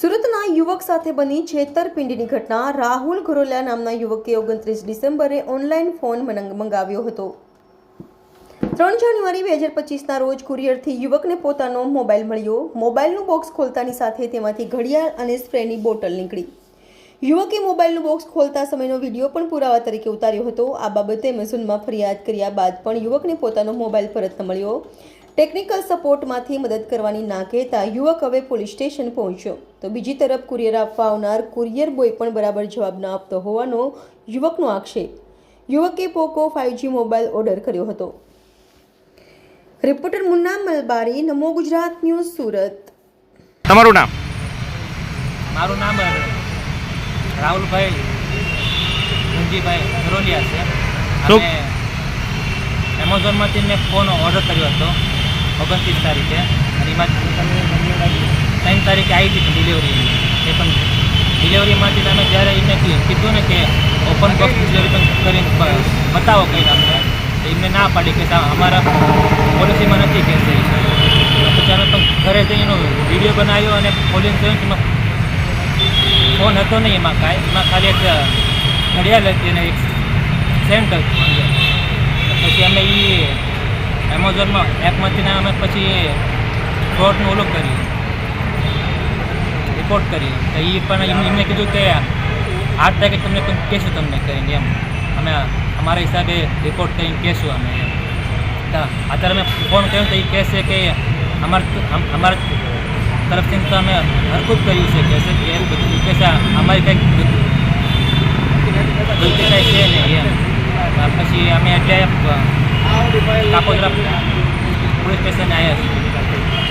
સુરતના યુવક સાથે બની છેતરપિંડીની ઘટના. રાહુલ ગોરોલિયા નામના યુવકે ઓગણત્રીસ ડિસેમ્બરે ઓનલાઈન ફોન મંગ- મંગાવ્યો હતો. ત્રણ જાન્યુઆરી બે હજાર પચીસના રોજ કુરિયરથી યુવકને પોતાનો મોબાઈલ મળ્યો. મોબાઈલનું બોક્સ ખોલતાની સાથે તેમાંથી ઘડિયાળ અને સ્પ્રેની બોટલ નીકળી. યુવકે મોબાઈલનું બોક્સ ખોલતા સમયનો વીડિયો પણ પુરાવા તરીકે ઉતાર્યો હતો. આ બાબતે એમેઝોનમાં ફરિયાદ કર્યા બાદ પણ યુવકને પોતાનો મોબાઈલ પરત ન મળ્યો. ટેકનિકલ સપોર્ટમાંથી મદદ કરવાની ના કહેતા યુવક હવે પોલીસ સ્ટેશન પહોંચ્યો. તો બીજી તરફ કુરિયર આપવા આવનાર કુરિયર બોય પણ બરાબર જવાબ ન આપતો હોવાનો યુવકનો આક્ષેપ. યુવકે પોકો ફાઇવજી મોબાઈલ ઓર્ડર કર્યો હતો. Reporter Munna Malbari Namo Gujarat news Surat. તમારું નામ? મારું નામ રાહુલભાઈ છે. અને એમેઝોનમાંથી મેં ફોન ઓર્ડર કર્યો હતો. ઓગણત્રીસ તારીખે. અને એમાં ત્રણ તારીખે આવી હતી ડિલિવરી એ પણ ડિલિવરીમાંથી તમે જ્યારે એને કીધું ને કે ઓપન બોક્સ ડિલિવરી પણ કરીને બતાવો કંઈ તમને તો એમને ના પાડી કે અમારા પોલિસીમાં નથી કે પછી અમે પણ ઘરે જઈને વીડિયો બનાવ્યો અને ખોલીને જોયું કે ફોન હતો નહીં એમાં કાંઈ. એમાં ખાલી એક ઘડિયાળ હતી અને એક સેન્ટ હતું પછી અમે એ એમેઝોનમાં એપમાંથી અમે પછી ફ્રોડનું ઓલું કર્યું રિપોર્ટ કરી તો એ પણ એમને કીધું કે આઠ તારીખે તમને કહેશું તમને કરીને એમ. અમે અમારા હિસાબે રિપોર્ટ કરીને કહેશું અમે એમ. અત્યારે અમે ફોન કર્યો તો એ કહેશે કે અમાર અમારા તરફથી તો અમે હરખું કર્યું છે કહે છે કે એમ બધું. કે છે અમારી કંઈક ગલતી કાંઈ છે નહીં એમ. પછી અમે એટલે capul rep. Wis pesen.